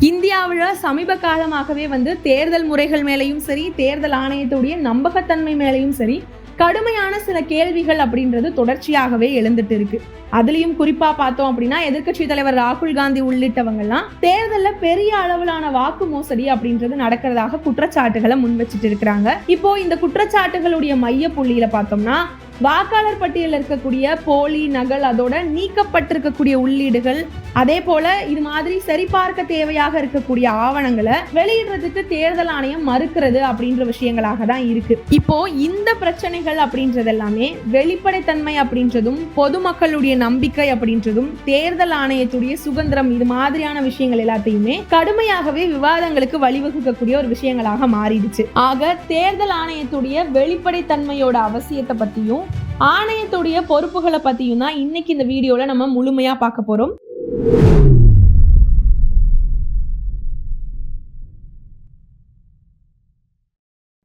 இந்தியாவில் சமீப காலமாகவே வந்து தேர்தல் முறைகள் மேலேயும் சரி தேர்தல் ஆணையத்துடைய நம்பகத்தன்மை மேலேயும் சரி கடுமையான சில கேள்விகள் அப்படின்றது தொடர்ச்சியாகவே எழுந்துட்டு இருக்கு. அதுலயும் குறிப்பா பார்த்தோம் அப்படின்னா எதிர்க்கட்சி தலைவர் ராகுல் காந்தி உள்ளிட்டவங்கெல்லாம் தேர்தலில் பெரிய அளவிலான வாக்கு மோசடி அப்படின்றது நடக்கிறதாக குற்றச்சாட்டுகளை முன் வச்சுட்டு இருக்கிறாங்க. இப்போ இந்த குற்றச்சாட்டுகளுடைய மைய புள்ளியில பார்த்தோம்னா வாக்காளர் பட்டியலில் இருக்கக்கூடிய போலி நகல் அதோட நீக்கப்பட்டிருக்கக்கூடிய உள்ளீடுகள். அதே போல இது மாதிரி சரிபார்க்க தேவையாக இருக்கக்கூடிய ஆவணங்களை வெளியிடுறதுக்கு தேர்தல் ஆணையம் மறுக்கிறது அப்படின்ற விஷயங்களாக தான் இருக்கு. இப்போ இந்த பிரச்சனைகள் அப்படின்றது எல்லாமே வெளிப்படைத்தன்மை அப்படின்றதும் பொதுமக்களுடைய நம்பிக்கை அப்படின்றதும் தேர்தல் ஆணையத்துடைய சுதந்திரம் இது மாதிரியான விஷயங்கள் எல்லாத்தையுமே கடுமையாகவே விவாதங்களுக்கு வழிவகுக்கக்கூடிய ஒரு விஷயங்களாக மாறிடுச்சு. ஆக தேர்தல் ஆணையத்துடைய வெளிப்படைத்தன்மையோட அவசியத்தை பத்தியும் ஆணையத்துடைய பொறுப்புகளை பத்தியும் தான் இன்னைக்கு இந்த வீடியோல நம்ம முழுமையா பார்க்க போறோம்.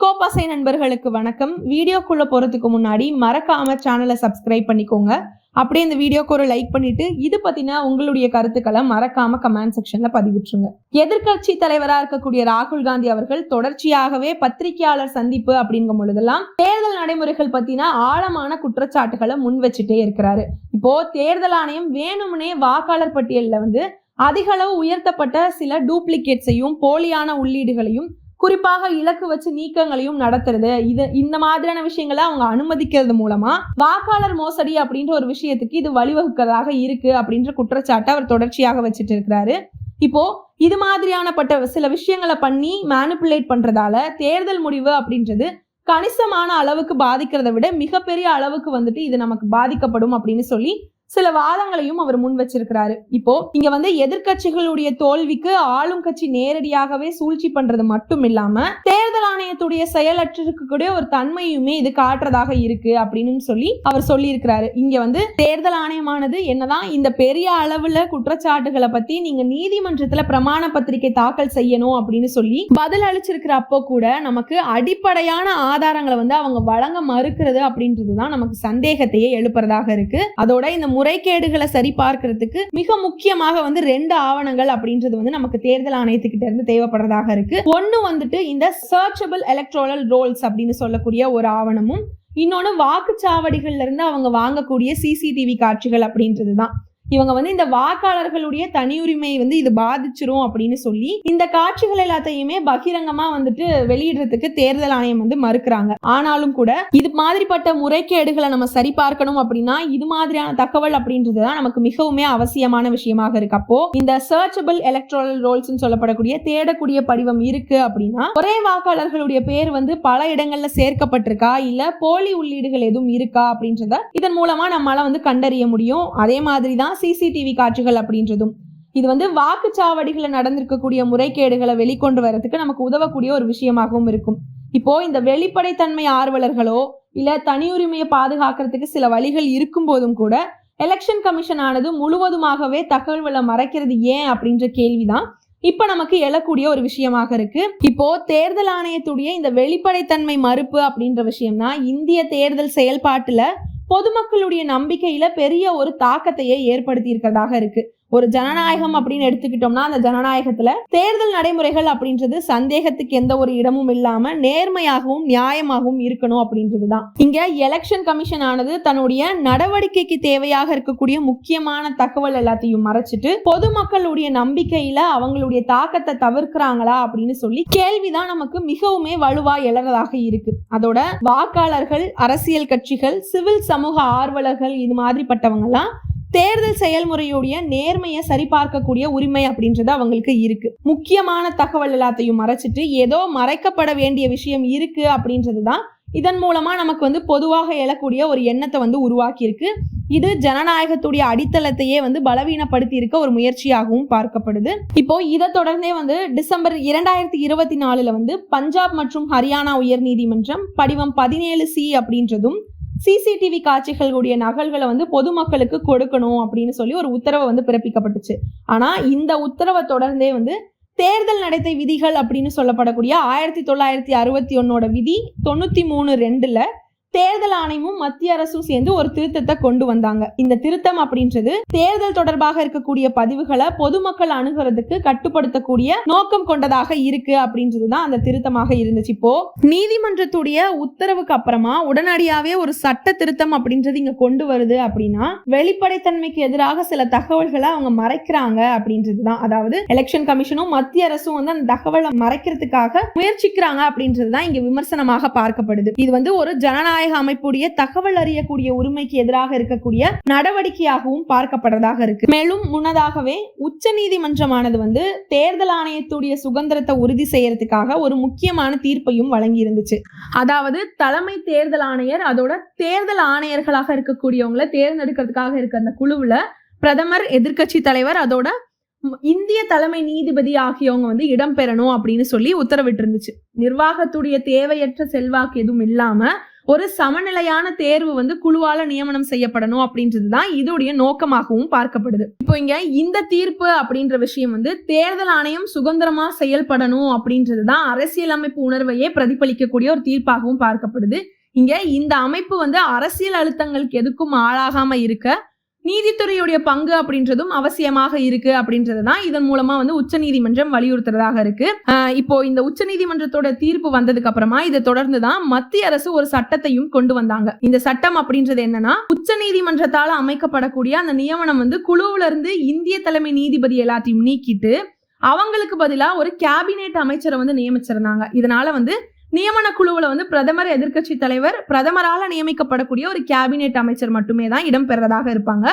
கோப்பாசை நண்பர்களுக்கு வணக்கம். வீடியோக்குள்ள போறதுக்கு முன்னாடி மறக்காம சேனலை சப்ஸ்கிரைப் பண்ணிக்கோங்க. அப்படியே இந்த வீடியோக்கு ஒரு லைக் பண்ணிட்டு இது பத்தின உங்களுடைய கருத்துக்களை மறக்காம கமெண்ட் செக்ஷன்ல பதிவிட்டுருங்க. எதிர்க்கட்சி தலைவரா இருக்கக்கூடிய ராகுல் காந்தி அவர்கள் தொடர்ச்சியாகவே பத்திரிகையாளர் சந்திப்பு அப்படிங்கும் பொழுதெல்லாம் தேர்தல் நடைமுறைகள் பத்தின ஆழமான குற்றச்சாட்டுகளை முன் வச்சுட்டே இருக்கிறாரு. இப்போ தேர்தல் ஆணையம் வேணும்னே வாக்காளர் பட்டியலில் வந்து அதிக அளவு உயர்த்தப்பட்ட சில டூப்ளிகேட்ஸையும் போலியான உள்ளீடுகளையும் குறிப்பாக இலக்கு வச்சு நீக்கங்களையும் நடத்துறது. இது இந்த மாதிரியான விஷயங்களை அவங்க அனுமதிக்கிறது மூலமா வாக்காளர் மோசடி அப்படின்ற ஒரு விஷயத்துக்கு இது வழிவகுக்கிறதாக இருக்கு அப்படின்ற குற்றச்சாட்டை அவர் தொடர்ச்சியாக வச்சுட்டு இருக்கிறாரு. இப்போ இது மாதிரியான பட்ட சில விஷயங்களை பண்ணி மேனிப்புலேட் பண்றதால தேர்தல் முடிவு அப்படின்றது கணிசமான அளவுக்கு பாதிக்கிறத விட மிகப்பெரிய அளவுக்கு வந்துட்டு இது நமக்கு பாதிக்கப்படும் அப்படின்னு சொல்லி சில வாதங்களையும் அவர் முன் வச்சிருக்கிறாரு. இப்போ இங்க வந்து எதிர்க்கட்சிகளுடைய தோல்விக்கு ஆளும் கட்சி நேரடியாகவே சூழ்ச்சி பண்றது மட்டும் இல்லாம தேர்தல் ஆணையத்துடைய செயலற்றிருக்கக்கூடிய ஒரு தன்மையுமே இது காட்டுறதாக இருக்கு அப்படின்னு சொல்லி அவர் சொல்லி இருக்கிறாரு இங்க வந்து தேர்தல் ஆணையமானது என்னதான் இந்த பெரிய அளவுல குற்றச்சாட்டுகளை பத்தி நீங்க நீதிமன்றத்துல பிரமாண பத்திரிகை தாக்கல் செய்யணும் அப்படின்னு சொல்லி பதில் அளிச்சிருக்கிற அப்போ கூட நமக்கு அடிப்படையான ஆதாரங்களை வந்து அவங்க வழங்க மறுக்கிறது அப்படின்றது தான் நமக்கு சந்தேகத்தையே எழுப்புறதாக இருக்கு. அதோட இந்த முறைகேடுகளை சரி பார்க்கறதுக்கு மிக முக்கியமாக வந்து ரெண்டு ஆவணங்கள் அப்படின்றது வந்து நமக்கு தேர்தல் ஆணையத்துக்கிட்ட இருந்து தேவைப்படுறதாக இருக்கு. ஒன்னு வந்துட்டு இந்த சர்ச்சபிள் எலக்ட்ரோனல் ரோல்ஸ் அப்படின்னு சொல்லக்கூடிய ஒரு ஆவணமும் இன்னொன்று வாக்குச்சாவடிகள்ல இருந்து அவங்க வாங்கக்கூடிய சிசிடிவி காட்சிகள் அப்படின்றது தான் இவங்க வந்து இந்த வாக்காளர்களுடைய தனியுரிமை வந்து இது பாதிச்சிரும் அப்படின்னு சொல்லி இந்த காட்சிகள் எல்லாத்தையுமே பகிரங்கமா வந்துட்டு வெளியிடுறதுக்கு தேர்தல் ஆணையம் வந்து மறுக்கிறாங்க. ஆனாலும் கூட இது மாதிரிப்பட்ட முறைகேடுகளை நம்ம சரி பார்க்கணும் அப்படின்னா இது மாதிரியான தகவல் அப்படின்றது தான் நமக்கு மிகவுமே அவசியமான விஷயமாக இருக்கு. அப்போ இந்த சர்ச்சபிள் எலக்ட்ரல் ரோல்ஸ் சொல்லப்படக்கூடிய தேடக்கூடிய படிவம் இருக்கு அப்படின்னா ஒரே வாக்காளர்களுடைய பேர் வந்து பல இடங்கள்ல சேர்க்கப்பட்டிருக்கா? இல்ல போலி உள்ளீடுகள் எதுவும் இருக்கா அப்படின்றத இதன் மூலமா நம்மளால வந்து கண்டறிய முடியும். அதே மாதிரி தான் சிசிடிவி காட்சிகள் அப்படின்றதும். இது வந்து வாக்குச்சாவடிகளில் நடந்திருக்கக்கூடிய முறைகேடுகளை வெளிக்கொண்டு வரதுக்கு நமக்கு உதவக்கூடிய ஒரு விஷயமாகவும் இருக்கும். இப்போ இந்த வெளிப்படைத்தன்மை ஆர்வலர்களோ இல்ல தனியுரிமையை பாதுகாக்கிறதுக்கு சில வழிகள் இருக்கும் போதும் கூட எலெக்ஷன் கமிஷன் ஆனது முழுவதுமாகவே தகவல்களை மறைக்கிறது ஏன் அப்படின்ற கேள்விதான் இப்ப நமக்கு எழக்கூடிய ஒரு விஷயமாக இருக்கு. இப்போ தேர்தல் ஆணையத்துடைய இந்த வெளிப்படைத்தன்மை மறுப்பு அப்படின்ற விஷயம்னா இந்திய தேர்தல் செயல்பாட்டுல பொதுமக்களுடைய நம்பிக்கையில பெரிய ஒரு தாக்கத்தையே ஏற்படுத்தி இருக்கிறதாக இருக்கு. ஒரு ஜனநாயகம் அப்படின்னு எடுத்துக்கிட்டோம்னா அந்த ஜனநாயகத்துல தேர்தல் நடைமுறைகள் அப்படின்றது சந்தேகத்துக்கு எந்த ஒரு இடமும் இல்லாம நேர்மையாகவும் நியாயமாகவும் இருக்கணும் அப்படின்றது தான் இங்க எலெக்ஷன் கமிஷன் ஆனது தன்னுடைய நடவடிக்கைக்கு தேவையாக இருக்கக்கூடிய முக்கியமான தகவல் எல்லாத்தையும் மறைச்சிட்டு பொதுமக்களுடைய நம்பிக்கையில அவங்களுடைய தாக்கத்தை தவிர்க்கிறாங்களா அப்படின்னு சொல்லி கேள்விதான் நமக்கு மிகவுமே வலுவா எழறதாக இருக்கு. அதோட வாக்காளர்கள் அரசியல் கட்சிகள் சிவில் சமூக ஆர்வலர்கள் இது மாதிரிப்பட்டவங்க எல்லாம் தேர்தல் செயல்முறையுடைய நேர்மையை சரிபார்க்கக்கூடிய உரிமை அப்படின்றது அவங்களுக்கு இருக்கு. முக்கியமான தகவல் எல்லாத்தையும் மறைச்சிட்டு ஏதோ மறைக்கப்பட வேண்டிய விஷயம் இருக்கு அப்படின்றது தான் இதன் மூலமா நமக்கு வந்து பொதுவாக எழக்கூடிய ஒரு எண்ணத்தை வந்து உருவாக்கியிருக்கு. இது ஜனநாயகத்துடைய அடித்தளத்தையே வந்து பலவீனப்படுத்தி இருக்க ஒரு முயற்சியாகவும் பார்க்கப்படுது. இப்போ இதை தொடர்ந்தே வந்து டிசம்பர் இரண்டாயிரத்தி இருபத்தி நாலுல வந்து பஞ்சாப் மற்றும் ஹரியானா உயர் நீதிமன்றம் படிவம் பதினேழு சி அப்படின்றதும் சிசிடிவி காட்சிகளுடைய நகல்களை வந்து பொதுமக்களுக்கு கொடுக்கணும் அப்படின்னு சொல்லி ஒரு உத்தரவை வந்து பிறப்பிக்கப்பட்டுச்சு. ஆனா இந்த உத்தரவை தொடர்ந்தே வந்து தேர்தல் நடத்தை விதிகள் அப்படின்னு சொல்லப்படக்கூடிய ஆயிரத்தி தொள்ளாயிரத்தி அறுபத்தி ஒன்னோட விதி தொண்ணூத்தி மூணு ரெண்டுல தேர்தல் ஆணையமும் மத்திய அரசும் சேர்ந்து ஒரு திருத்தத்தை கொண்டு வந்தாங்க. இந்த திருத்தம் அப்படின்றது தேர்தல் தொடர்பாக இருக்கக்கூடிய பதிவுகளை பொதுமக்கள் அணுகிறதுக்கு கட்டுப்படுத்தக்கூடிய நோக்கம் கொண்டதாக இருக்கு அப்படின்றதுதான் அந்த திருத்தமாக இருந்துச்சு. இப்போ நீதிமன்றத்துடைய உத்தரவுக்கு அப்புறமா உடனடியாவே ஒரு சட்ட திருத்தம் அப்படின்றது இங்க கொண்டு வருது அப்படின்னா வெளிப்படைத்தன்மைக்கு எதிராக சில தகவல்களை அவங்க மறைக்கிறாங்க அப்படின்றது தான் அதாவது எலெக்ஷன் கமிஷனும் மத்திய அரசும் வந்து அந்த தகவலை மறைக்கிறதுக்காக முயற்சிக்கிறாங்க அப்படின்றது தான் இங்க விமர்சனமாக பார்க்கப்படுது. இது வந்து ஒரு ஜனநாயக ஜனநாயக அமைப்புடைய தகவல் அறியக்கூடிய உரிமைக்கு எதிராக இருக்கக்கூடிய நடவடிக்கையாகவும் பார்க்கப்படுறதாக இருக்கு. மேலும் முன்னதாகவே உச்ச நீதிமன்றமானது வந்து தேர்தல் ஆணையத்துடைய சுதந்திரத்தை உறுதி செய்யறதுக்காக ஒரு முக்கியமான தீர்ப்பையும் வழங்கி இருந்துச்சு அதாவது தலைமை தேர்தல் ஆணையர் அதோட தேர்தல் ஆணையர்களாக இருக்கக்கூடியவங்களை தேர்ந்தெடுக்கிறதுக்காக இருக்க அந்த குழுவுல பிரதமர் எதிர்கட்சி தலைவர் அதோட இந்திய தலைமை நீதிபதி ஆகியவங்க வந்து இடம்பெறணும் அப்படின்னு சொல்லி உத்தரவிட்டு இருந்துச்சு நிர்வாகத்துடைய தேவையற்ற செல்வாக்கு எதுவும் இல்லாம ஒரு சமநிலையான தேர்வு வந்து குழுவால நியமனம் செய்யப்படணும் அப்படின்றது தான் இதோடைய நோக்கமாகவும் பார்க்கப்படுது. இப்போ இங்க இந்த தீர்ப்பு அப்படின்ற விஷயம் வந்து தேர்தல் ஆணையம் சுதந்திரமா செயல்படணும் அப்படின்றது தான் அரசியலமைப்பு உணர்வையே பிரதிபலிக்கக்கூடிய ஒரு தீர்ப்பாகவும் பார்க்கப்படுது. இங்க இந்த அமைப்பு வந்து அரசியல் அழுத்தங்களுக்கு எதுக்கும் ஆளாகாம இருக்க நீதித்துறையுடைய பங்கு அப்படின்றதும் அவசியமாக இருக்கு அப்படின்றது தான் இதன் மூலமா வந்து உச்சநீதிமன்றம் வலியுறுத்துறதாக இருக்கு. இப்போ இந்த உச்சநீதிமன்றத்தோட தீர்ப்பு வந்ததுக்கு அப்புறமா இதை தொடர்ந்து தான் மத்திய அரசு ஒரு சட்டத்தையும் கொண்டு வந்தாங்க. இந்த சட்டம் அப்படின்றது என்னன்னா உச்சநீதிமன்றத்தால அமைக்கப்படக்கூடிய அந்த நியமனம் வந்து குழுவுல இருந்து இந்திய தலைமை நீதிபதி எல்லாத்தையும் நீக்கிட்டு அவங்களுக்கு பதிலா ஒரு கேபினெட் அமைச்சரை வந்து நியமிச்சிருந்தாங்க. இதனால வந்து நியமன குழுவில் வந்து பிரதமர் எதிர்க்கட்சி தலைவர் பிரதமரால் நியமிக்கப்படக்கூடிய ஒரு கேபினெட் அமைச்சர் மட்டுமே தான் இடம்பெறதாக இருப்பாங்க.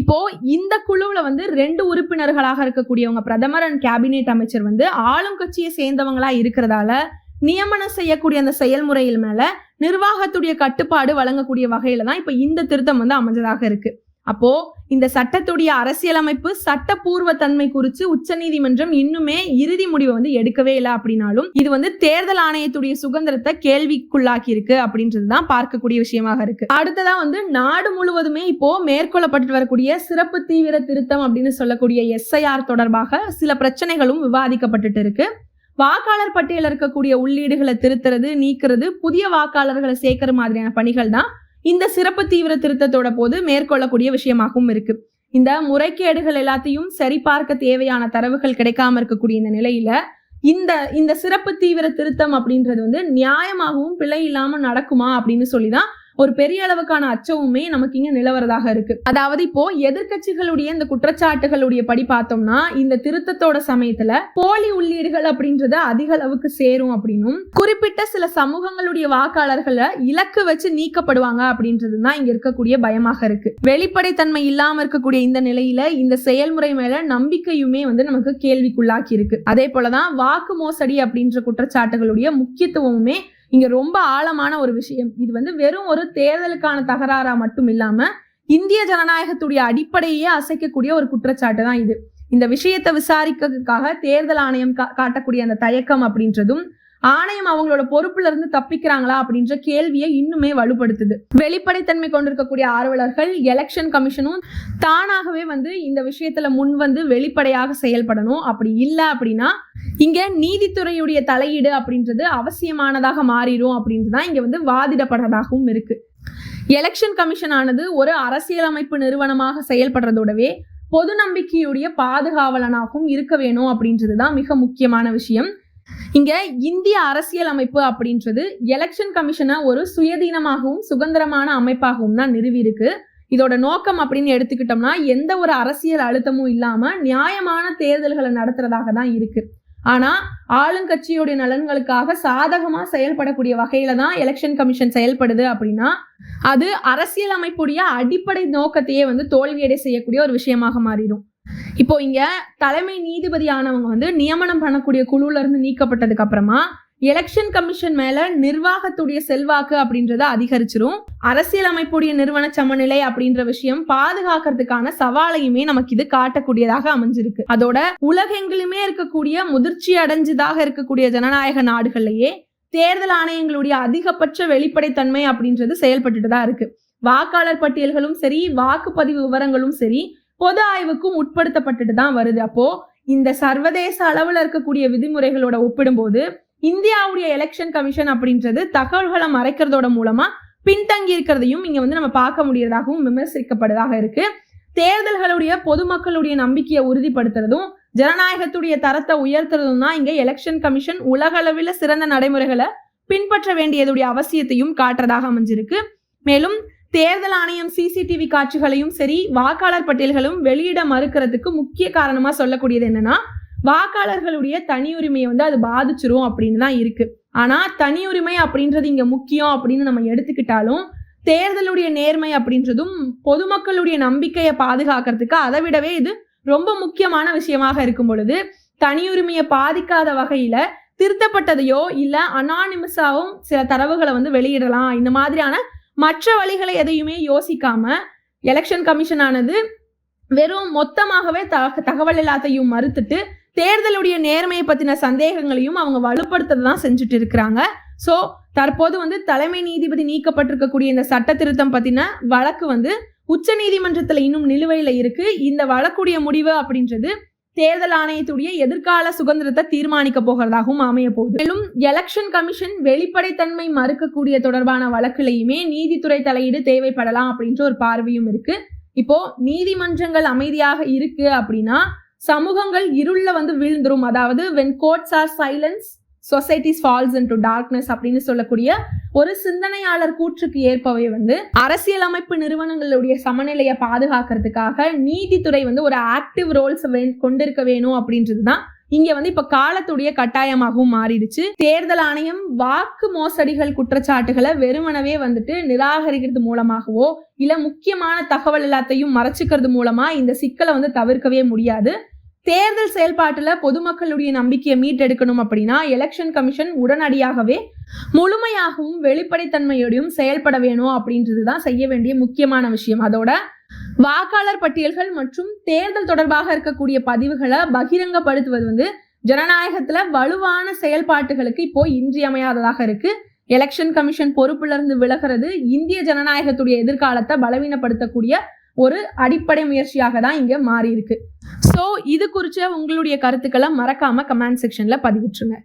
இப்போ இந்த குழுவில் வந்து ரெண்டு உறுப்பினர்களாக இருக்கக்கூடியவங்க பிரதமர் அண்ட் கேபினெட் அமைச்சர் வந்து ஆளும் கட்சியை சேர்ந்தவங்களா இருக்கிறதால நியமனம் செய்யக்கூடிய அந்த செயல்முறையில் மேல நிர்வாகத்துடைய கட்டுப்பாடு வழங்கக்கூடிய வகையில தான் இப்ப இந்த திருத்தம் வந்து அமைஞ்சதாக இருக்கு. அப்போ இந்த சட்டத்துடைய அரசியலமைப்பு சட்டப்பூர்வ தன்மை குறித்து உச்சநீதிமன்றம் இன்னுமே இறுதி முடிவை வந்து எடுக்கவே இல்லை அப்படின்னாலும் இது வந்து தேர்தல் ஆணையத்துடைய சுதந்திரத்தை கேள்விக்குள்ளாக்கி இருக்கு அப்படின்றது தான் பார்க்கக்கூடிய விஷயமாக இருக்கு. அடுத்ததா வந்து நாடு முழுவதுமே இப்போ மேற்கொள்ளப்பட்டு வரக்கூடிய சிறப்பு தீவிர திருத்தம் அப்படின்னு சொல்லக்கூடிய எஸ்ஐஆர் தொடர்பாக சில பிரச்சனைகளும் விவாதிக்கப்பட்டுட்டு இருக்கு. வாக்காளர் பட்டியலில் இருக்கக்கூடிய உள்ளீடுகளை திருத்துறது நீக்கிறது புதிய வாக்காளர்களை சேர்க்கிற மாதிரியான பணிகள் தான் இந்த சிறப்பு தீவிர திருத்தத்தோட போது மேற்கொள்ளக்கூடிய விஷயமாகவும் இருக்கு. இந்த முறைகேடுகள் எல்லாத்தையும் சரிபார்க்க தேவையான தரவுகள் கிடைக்காம இருக்கக்கூடிய இந்த நிலையில இந்த இந்த சிறப்பு தீவிர திருத்தம் அப்படின்றது வந்து நியாயமாகவும் பிழை இல்லாம நடக்குமா அப்படின்னு சொல்லி தான் ஒரு பெரிய அளவுக்கான அச்சமுமே நமக்கு இங்க நிலவரதாக இருக்கு. அதாவது இப்போ எதிர்க்கட்சிகளுடைய இந்த குற்றச்சாட்டுகளுடைய படி பார்த்தோம்னா இந்த திருத்தத்தோட சமயத்துல போலி உள்ளீடுகள் அப்படின்றது அதிக அளவுக்கு சேரும் அப்படின்னும் குறிப்பிட்ட சில சமூகங்களுடைய வாக்காளர்களை இலக்கு வச்சு நீக்கப்படுவாங்க அப்படின்றது தான் இங்க இருக்கக்கூடிய பயமாக இருக்கு. வெளிப்படைத்தன்மை இல்லாம இருக்கக்கூடிய இந்த நிலையில இந்த செயல்முறை மேல நம்பிக்கையுமே வந்து நமக்கு கேள்விக்குள்ளாக்கி இருக்கு. அதே போலதான் வாக்கு மோசடி அப்படின்ற குற்றச்சாட்டுகளுடைய முக்கியத்துவமுமே இங்க ரொம்ப ஆழமான ஒரு விஷயம். இது வந்து வெறும் ஒரு தேர்தலுக்கான தகராறா மட்டும் இல்லாம இந்திய ஜனநாயகத்துடைய அடிப்படையே அசைக்கக்கூடிய ஒரு குற்றச்சாட்டு தான் இது. இந்த விஷயத்தை விசாரிக்கிறதுக்காக தேர்தல் ஆணையம் கா- காட்டக்கூடிய அந்த தயக்கம் அப்படின்றதும் ஆணையம் அவங்களோட பொறுப்புல இருந்து தப்பிக்கிறாங்களா அப்படின்ற கேள்வியை இன்னுமே வலுப்படுத்துது. வெளிப்படைத்தன்மை கொண்டிருக்கக்கூடிய ஆர்வலர்கள் எலெக்ஷன் கமிஷனும் தானாகவே வந்து இந்த விஷயத்துல முன் வந்து வெளிப்படையாக செயல்படணும். அப்படி இல்லை அப்படின்னா இங்க நீதித்துறையுடைய தலையீடு அப்படின்றது அவசியமானதாக மாறிடும் அப்படின்றது தான் இங்க வந்து வாதிடப்படுறதாகவும் இருக்கு. எலெக்ஷன் கமிஷன் ஆனது ஒரு அரசியலமைப்பு நிறுவனமாக செயல்படுறதோடவே பொது நம்பிக்கையுடைய பாதுகாவலனாகவும் இருக்க வேணும் அப்படின்றது தான் மிக முக்கியமான விஷயம். இங்க இந்திய அரசியல் அமைப்பு அப்படின்றது எலெக்ஷன் கமிஷனை ஒரு சுயதீனமாகவும் சுதந்திரமான அமைப்பாகவும் தான் நிறுவி இருக்கு. இதோட நோக்கம் அப்படின்னு எடுத்துக்கிட்டோம்னா எந்த ஒரு அரசியல் அழுத்தமும் இல்லாம நியாயமான தேர்தல்களை நடத்துறதாக தான் இருக்கு. ஆனா ஆளுங்கட்சியுடைய நலன்களுக்காக சாதகமா செயல்படக்கூடிய வகையில தான் எலெக்ஷன் கமிஷன் செயல்படுது அப்படின்னா அது அரசியல் அமைப்புடைய அடிப்படை நோக்கத்தையே வந்து தோல்வியடை செய்யக்கூடிய ஒரு விஷயமாக மாறிடும். இப்போ இங்க தலைமை நீதிபதியானவங்க வந்து நியமனம் பண்ணக்கூடிய குழுல இருந்து நீக்கப்பட்டதுக்கு அப்புறமா எலெக்ஷன் கமிஷன் மேல நிர்வாகத்துடைய செல்வாக்கு அப்படின்றத அதிகரிச்சிரும். அரசியல் அமைப்புடைய நிறுவன சமநிலை அப்படின்ற விஷயம் பாதுகாக்கிறதுக்கான சவாலையுமே நமக்கு இது காட்டக்கூடியதாக அமைஞ்சிருக்கு. அதோட உலகெங்கிலுமே இருக்கக்கூடிய முதிர்ச்சி அடைஞ்சதாக இருக்கக்கூடிய ஜனநாயக நாடுகள்லயே தேர்தல் ஆணையங்களுடைய அதிகபட்ச வெளிப்படைத்தன்மை அப்படின்றது செயல்பட்டுட்டு தான் இருக்கு. வாக்காளர் பட்டியல்களும் சரி வாக்குப்பதிவு விவரங்களும் சரி பொது ஆய்வுக்கும் உட்படுத்தப்பட்டுட்டு தான் வருது. அப்போ இந்த சர்வதேச அளவுல இருக்கக்கூடிய விதிமுறைகளோட ஒப்பிடும்போது இந்தியாவுடைய எலெக்ஷன் கமிஷன் அப்படின்றது தகவல்களை மறைக்கிறதோட மூலமா பின்தங்கி இருக்கிறதையும் இங்க வந்து நம்ம பார்க்க முடியறதாகவும் விமர்சிக்கப்படுவதாக இருக்கு. தேர்தல்களுடைய பொதுமக்களுடைய நம்பிக்கையை உறுதிப்படுத்துறதும் ஜனநாயகத்துடைய தரத்தை உயர்த்துறதும் தான் இங்க எலெக்ஷன் கமிஷன் உலகளவில் சிறந்த நடைமுறைகளை பின்பற்ற வேண்டியதுடைய அவசியத்தையும் காட்டுறதாக அமைஞ்சிருக்கு. மேலும் தேர்தல் ஆணையம் சிசிடிவி காட்சிகளையும் சரி வாக்காளர் பட்டியல்களும் வெளியிட மறுக்கிறதுக்கு முக்கிய காரணமா சொல்லக்கூடியது என்னன்னா வாக்காளர்களுடைய தனி உரிமையை வந்து அது பாதிச்சிரும் அப்படின்னு தான் இருக்கு. ஆனா தனி உரிமை அப்படின்றது இங்க முக்கியம் அப்படின்னு நம்ம எடுத்துக்கிட்டாலும் தேர்தலுடைய நேர்மை அப்படின்றதும் பொதுமக்களுடைய நம்பிக்கையை பாதுகாக்கிறதுக்கு அதை விடவே இது ரொம்ப முக்கியமான விஷயமாக இருக்கும் பொழுது தனியுரிமையை பாதிக்காத வகையில திருத்தப்பட்டதையோ இல்ல அனானிமஸாவும் சில தரவுகளை வந்து வெளியிடலாம் இந்த மாதிரியான மற்ற வழிகளை எதையுமே யோசிக்காம எலெக்ஷன் கமிஷன் ஆனது வெறும் மொத்தமாகவே த தகவல் எல்லாத்தையும் மறுத்துட்டு தேர்தலுடைய நேர்மையை பற்றின சந்தேகங்களையும் அவங்க வலுப்படுத்த தான் செஞ்சுட்டு இருக்கிறாங்க. ஸோ தற்போது வந்து தலைமை நீதிபதி நீக்கப்பட்டிருக்கக்கூடிய இந்த சட்ட திருத்தம் பற்றின வழக்கு வந்து உச்ச நீதிமன்றத்தில் இன்னும் நிலுவையில் இருக்கு. இந்த வழக்குடைய முடிவு அப்படின்றது தேர்தல் ஆணையத்துடைய எதிர்கால சுதந்திரத்தை தீர்மானிக்க போகிறதாகவும் அமைய போகுது. மேலும் எலெக்ஷன் கமிஷன் வெளிப்படைத்தன்மை மறுக்கக்கூடிய தொடர்பான வழக்குலையுமே நீதித்துறை தலையீடு தேவைப்படலாம் அப்படின்ற ஒரு பார்வையும் இருக்கு. இப்போ நீதிமன்றங்கள் அமைதியாக இருக்கு அப்படின்னா சமூகங்கள் இருள்ல வந்து வீழ்ந்துரும். அதாவது when courts are silence societies falls in to darkness அப்படின்னு சொல்லக்கூடிய ஒரு சிந்தனையாளர் கூற்றுக்கு ஏற்பவே வந்து அரசியலமைப்பு நிறுவனங்களுடைய சமநிலையை பாதுகாக்கிறதுக்காக நீதித்துறை வந்து ஒரு ஆக்டிவ் ரோல்ஸ் கொண்டிருக்க வேணும் அப்படின்றது தான் இங்க வந்து இப்ப காலத்துடைய கட்டாயமாகவும் மாறிடுச்சு. தேர்தல் ஆணையம் வாக்கு மோசடிகள் குற்றச்சாட்டுகளை வெறுமனவே வந்துட்டு நிராகரிக்கிறது மூலமாகவோ இல்ல முக்கியமான தகவல் எல்லாத்தையும் மறைச்சிக்கிறது மூலமா இந்த சிக்கலை வந்து தவிர்க்கவே முடியாது. தேர்தல் செயல்பாட்டுல பொதுமக்களுடைய நம்பிக்கையை மீட்டெடுக்கணும் அப்படின்னா எலெக்ஷன் கமிஷன் உடனடியாகவே முழுமையாகவும் வெளிப்படைத்தன்மையோடையும் செயல்பட வேணும் அப்படின்றது தான் செய்ய வேண்டிய முக்கியமான விஷயம். அதோட வாக்காளர் பட்டியல்கள் மற்றும் தேர்தல் தொடர்பாக இருக்கக்கூடிய பதிவுகளை பகிரங்கப்படுத்துவது வந்து ஜனநாயகத்துல வலுவான செயல்பாட்டுகளுக்கு இப்போ இன்றியமையாததாக இருக்கு. எலெக்ஷன் கமிஷன் பொறுப்புல இருந்து விலகிறது இந்திய ஜனநாயகத்துடைய எதிர்காலத்தை பலவீனப்படுத்தக்கூடிய ஒரு அடிப்படை முயற்சியாக தான் இங்க மாறி இருக்கு. ஸோ இது குறித்த உங்களுடைய கருத்துக்களை மறக்காம கமெண்ட் செக்ஷன்ல பதிவிட்டுருங்க.